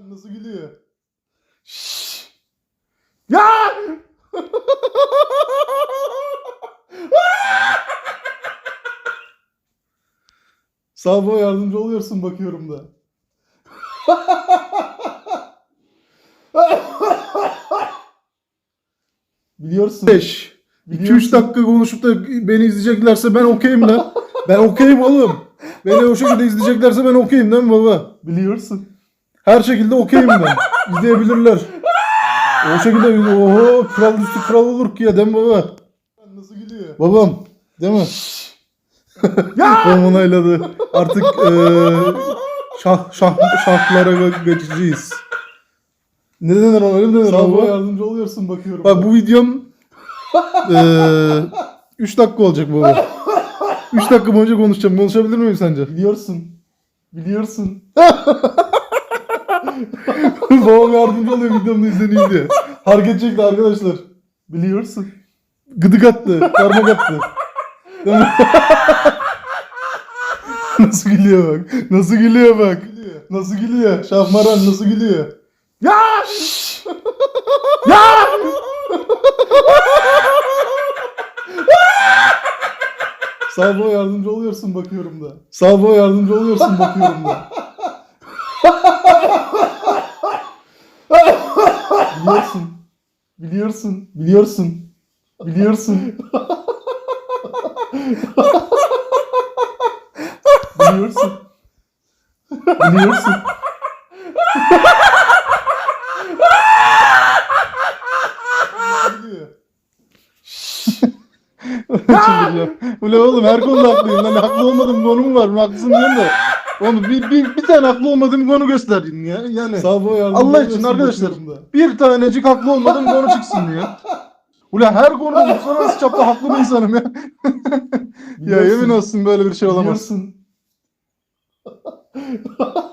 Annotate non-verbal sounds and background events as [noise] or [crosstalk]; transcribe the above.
Nasıl gülüyor? Şşş! Ya! [laughs] Sağ boğa yardımcı oluyorsun bakıyorum da. [laughs] Biliyorsun. 5. 2-3 dakika konuşup da beni izleyeceklerse ben okeyim lan. Ben okeyim oğlum. Beni o şekilde izleyeceklerse ben okeyim değil mi baba? Biliyorsun. Her şekilde okeyim ben. [laughs] İzleyebilirler. O şekilde oho kral üstü kral olur ki ya değil mi baba? Nasıl gülüyor? Babam değil mi? [laughs] Babam onayladı. Artık eee şah, şah, şahlara ge- geçeceğiz. Ne denir ona? Mi denir boğa baba? yardımcı oluyorsun bakıyorum. Bak bu videom eee 3 dakika olacak baba. 3 dakika boyunca konuşacağım. Konuşabilir miyim sence? Biliyorsun. Biliyorsun. [laughs] [laughs] Babam yardımcı oluyor videomda izleneyim diye. Hareket çekti arkadaşlar. Biliyorsun. Gıdık attı. Parmak attı. [laughs] Nasıl gülüyor bak. Nasıl gülüyor bak. Nasıl gülüyor. Şahmaran nasıl gülüyor. Ya! [laughs] Ya! Sağ boğa yardımcı oluyorsun bakıyorum da. Sağ boğa yardımcı oluyorsun bakıyorum da. Biliyorsun. Biliyorsun. Biliyorsun. Biliyorsun. Biliyorsun. Biliyorsun. Çıldıracağım. Ulan oğlum her konuda haklıyım. Lan haklı olmadığım konu mu var? Haklısın diyorum da. Oğlum bir, bir, bir tane haklı olmadığım konu göstereyim ya. Yani yardımcı Allah için arkadaşlar bir tanecik haklı olmadığım konu çıksın ya. Ulan her konuda uluslararası çapta haklı bir insanım ya. [laughs] ya yemin olsun böyle bir şey olamaz. Biliyorsun. [laughs]